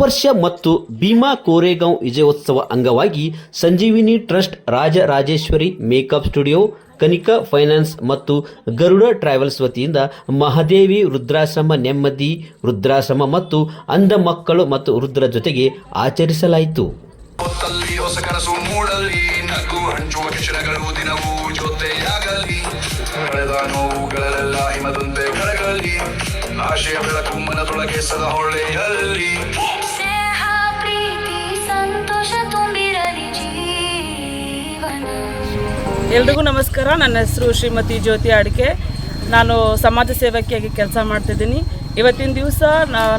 ವರ್ಷ ಮತ್ತು ಭೀಮಾ ಕೋರೆಗಾಂವ್ ವಿಜಯೋತ್ಸವ ಅಂಗವಾಗಿ Sanjeevini trust Rajarajeshwari makeup studio, Kanika finance ಮತ್ತು ಗರುಡ ಟ್ರಾವೆಲ್ಸ್ ವತಿಯಿಂದ ಮಹಾದೇವಿ ವೃದ್ಧಾಶ್ರಮ ನೆಮ್ಮದಿ, ರುದ್ರಾಶ್ರಮ ಮತ್ತು ಅಂಧ ಮಕ್ಕಳು ಮತ್ತು ವೃದ್ಧರ ಜೊತೆಗೆ ಆಚರಿಸಲಾಯಿತು. ಹೊಸ ಆಶಯ ಬೆಳಕು ಮನದೊಳಗೆ ಸದಾ ಹೊಳೆಯಲ್ಲಿ ಸ್ನೇಹ ಪ್ರೀತಿ ಸಂತೋಷ ತುಂಬಿರಲಿ ಜೀವನ. ಎಲ್ರಿಗೂ ನಮಸ್ಕಾರ. ನನ್ನ ಹೆಸರು ಶ್ರೀಮತಿ ಜ್ಯೋತಿ ಅಡಿಕೆ. ನಾನು ಸಮಾಜ ಸೇವಕಿಯಾಗಿ ಕೆಲಸ ಮಾಡ್ತಿದ್ದೀನಿ. ಇವತ್ತಿನ ದಿವಸ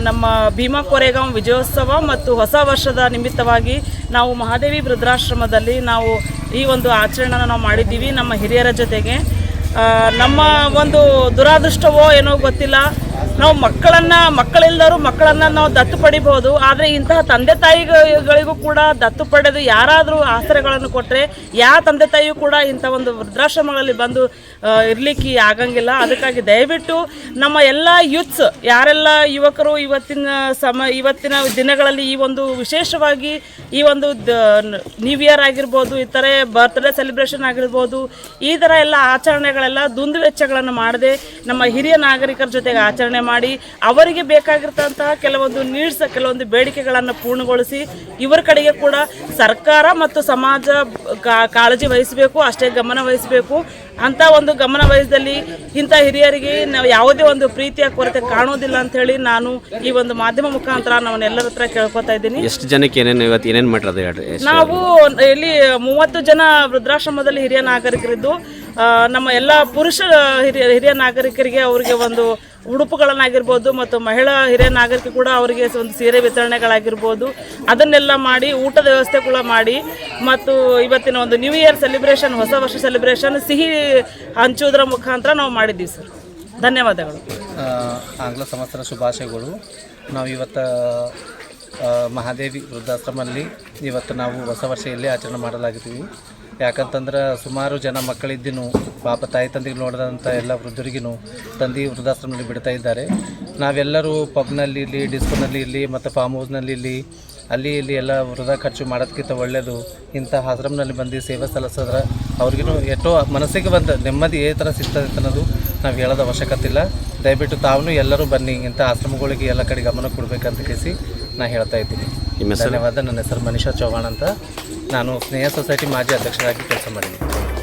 ನಮ್ಮ ಭೀಮಾ ಕೊರೆಗಾಂವ್ ವಿಜಯೋತ್ಸವ ಮತ್ತು ಹೊಸ ವರ್ಷದ ನಿಮಿತ್ತವಾಗಿ ನಾವು ಮಹಾದೇವಿ ವೃದ್ಧಾಶ್ರಮದಲ್ಲಿ ನಾವು ಈ ಒಂದು ಆಚರಣೆನ ನಾವು ಮಾಡಿದ್ದೀವಿ ನಮ್ಮ ಹಿರಿಯರ ಜೊತೆಗೆ. ನಮ್ಮ ಒಂದು ದುರಾದೃಷ್ಟವೋ ಏನೋ ಗೊತ್ತಿಲ್ಲ. ನಾವು ಮಕ್ಕಳನ್ನ, ಮಕ್ಕಳಿಲ್ಲದವರು ಮಕ್ಕಳನ್ನ ನಾವು ದತ್ತು ಪಡಿಬಹುದು. ಆದರೆ ಇಂತಹ ತಂದೆ ತಾಯಿಗಳಿಗೂ ಕೂಡ ದತ್ತು ಪಡೆದು ಯಾರಾದರೂ ಆಸರೆಗಳನ್ನು ಕೊಟ್ಟರೆ ಯಾವ ತಂದೆ ತಾಯಿಯೂ ಕೂಡ ಇಂಥ ಒಂದು ವೃದ್ಧಾಶ್ರಮಗಳಲ್ಲಿ ಬಂದು ಇರಲಿಕ್ಕೆ ಆಗಂಗಿಲ್ಲ. ಅದಕ್ಕಾಗಿ ದಯವಿಟ್ಟು ನಮ್ಮ ಎಲ್ಲ ಯೂತ್ಸ್, ಯಾರೆಲ್ಲ ಯುವಕರು ಇವತ್ತಿನ ಸಮ, ಇವತ್ತಿನ ದಿನಗಳಲ್ಲಿ ಈ ಒಂದು ವಿಶೇಷವಾಗಿ ಈ ಒಂದು ನ್ಯೂ ಇಯರ್ ಆಗಿರ್ಬೋದು ಥರ ಬರ್ತ್ಡೇ ಸೆಲೆಬ್ರೇಷನ್ ಆಗಿರ್ಬೋದು, ಈ ಥರ ಎಲ್ಲ ಆಚರಣೆಗಳೆಲ್ಲ ದುಂದು ವೆಚ್ಚಗಳನ್ನು ಮಾಡದೆ ನಮ್ಮ ಹಿರಿಯ ನಾಗರಿಕರ ಜೊತೆಗೆ ಆಚರಣೆ ಮಾಡಿ, ಅವರಿಗೆ ಬೇಕಾಗಿರ್ತಂತಹ ಕೆಲವೊಂದು ನೀಡ್ಸ್ ಕೆಲವೊಂದು ಬೇಡಿಕೆಗಳನ್ನು ಪೂರ್ಣಗೊಳಿಸಿ, ಇವರ ಕಡೆಗೆ ಕೂಡ ಸರ್ಕಾರ ಮತ್ತು ಸಮಾಜ ಕಾಳಜಿ ವಹಿಸಬೇಕು, ಅಷ್ಟೇ ಗಮನ ವಹಿಸಬೇಕು. ಅಂತ ಒಂದು ಗಮನ ವಹಿಸಿದಲ್ಲಿ ಇಂಥ ಹಿರಿಯರಿಗೆ ನಾವು ಯಾವುದೇ ಒಂದು ಪ್ರೀತಿಯ ಕೊರತೆ ಕಾಣೋದಿಲ್ಲ ಅಂತ ಹೇಳಿ ನಾನು ಈ ಒಂದು ಮಾಧ್ಯಮ ಮುಖಾಂತರ ನಮ್ಮನ್ನೆಲ್ಲರ ಹತ್ರ ಕೇಳ್ಕೊತಾ ಇದ್ದೀನಿ. ಎಷ್ಟು ಜನಕ್ಕೆ ಏನೇನು ಇವತ್ತು ಏನೇನು ಮಾಡಿರೋದು ಹೇಳ್ರಿ? ಎಷ್ಟು ನಾವು ಇಲ್ಲಿ ಮೂವತ್ತು ಜನ ವೃದ್ಧಾಶ್ರಮದಲ್ಲಿ ಹಿರಿಯ ನಾಗರಿಕರಿದ್ದು ನಮ್ಮ ಎಲ್ಲ ಪುರುಷ ಹಿರಿಯ ಹಿರಿಯ ನಾಗರಿಕರಿಗೆ ಅವರಿಗೆ ಒಂದು ಉಡುಪುಗಳನ್ನಾಗಿರ್ಬೋದು ಮತ್ತು ಮಹಿಳಾ ಹಿರಿಯ ನಾಗರಿಕ ಕೂಡ ಅವರಿಗೆ ಒಂದು ಸೀರೆ ವಿತರಣೆಗಳಾಗಿರ್ಬೋದು. ಅದನ್ನೆಲ್ಲ ಮಾಡಿ, ಊಟದ ವ್ಯವಸ್ಥೆ ಕೂಡ ಮಾಡಿ ಮತ್ತು ಇವತ್ತಿನ ಒಂದು ನ್ಯೂ ಇಯರ್ ಸೆಲೆಬ್ರೇಷನ್ ಹೊಸ ವರ್ಷ ಸೆಲೆಬ್ರೇಷನ್ ಸಿಹಿ ಹಂಚುವುದರ ಮುಖಾಂತರ ನಾವು ಮಾಡಿದ್ದೀವಿ ಸರ್. ಧನ್ಯವಾದಗಳು. ಆಂಗ್ಲ ಸಂವತ್ಸರ ಶುಭಾಶಯಗಳು. ನಾವು ಇವತ್ತು ಮಹಾದೇವಿ ವೃದ್ಧಾಶ್ರಮಲ್ಲಿ ಇವತ್ತು ನಾವು ಹೊಸ ವರ್ಷ ಇಲ್ಲೇ ಆಚರಣೆ ಮಾಡಲಾಗಿದ್ದೀವಿ. ಯಾಕಂತಂದ್ರೆ ಸುಮಾರು ಜನ ಮಕ್ಕಳಿದ್ದೀನು ಪಾಪ ತಾಯಿ ತಂದೆಗೆ ನೋಡಿದಂಥ ಎಲ್ಲ ವೃದ್ಧರಿಗೂ ತಂದೆ ವೃದ್ಧಾಶ್ರಮದಲ್ಲಿ ಬಿಡ್ತಾ ಇದ್ದಾರೆ. ನಾವೆಲ್ಲರೂ ಪಬ್ನಲ್ಲಿ ಇರಲಿ ಡಿಸ್ಕೋನಲ್ಲಿ ಇರಲಿ, ಮತ್ತು ಫಾರ್ಮ್ ಹೌಸ್ನಲ್ಲಿ ಇರಲಿ, ಅಲ್ಲಿ ಇಲ್ಲಿ ಎಲ್ಲ ವೃದ್ಧ ಖರ್ಚು ಮಾಡೋದಕ್ಕಿಂತ ಒಳ್ಳೆಯದು ಇಂಥ ಆಶ್ರಮದಲ್ಲಿ ಬಂದು ಸೇವೆ ಸಲ್ಲಿಸಿದ್ರೆ ಅವ್ರಿಗೂ ಎಷ್ಟೋ ಮನಸ್ಸಿಗೆ ಬಂದ ನೆಮ್ಮದಿ ಏ ಥರ ಸಿಗ್ತದೆ ಅನ್ನೋದು ನಾವು ಹೇಳೋದು ಅವಶ್ಯಕತೆ ಇಲ್ಲ. ದಯವಿಟ್ಟು ತಾವೂ ಎಲ್ಲರೂ ಬನ್ನಿ, ಇಂಥ ಆಶ್ರಮಗಳಿಗೆ ಎಲ್ಲ ಕಡೆ ಗಮನ ಕೊಡಬೇಕಂತ ತಿಳಿಸಿ ನಾನು ಹೇಳ್ತಾ ಇದ್ದೀನಿ. ನಿಮ್ಮ? ಧನ್ಯವಾದ. ನನ್ನ ಹೆಸರು ಮನೀಷಾ ಚೌಹಾಣ್ ಅಂತ. ನಾನು ಸ್ನೇಹ ಸೊಸೈಟಿ ಮಾಜಿ ಅಧ್ಯಕ್ಷರಾಗಿ ಕೆಲಸ ಮಾಡಿದ್ದೀನಿ.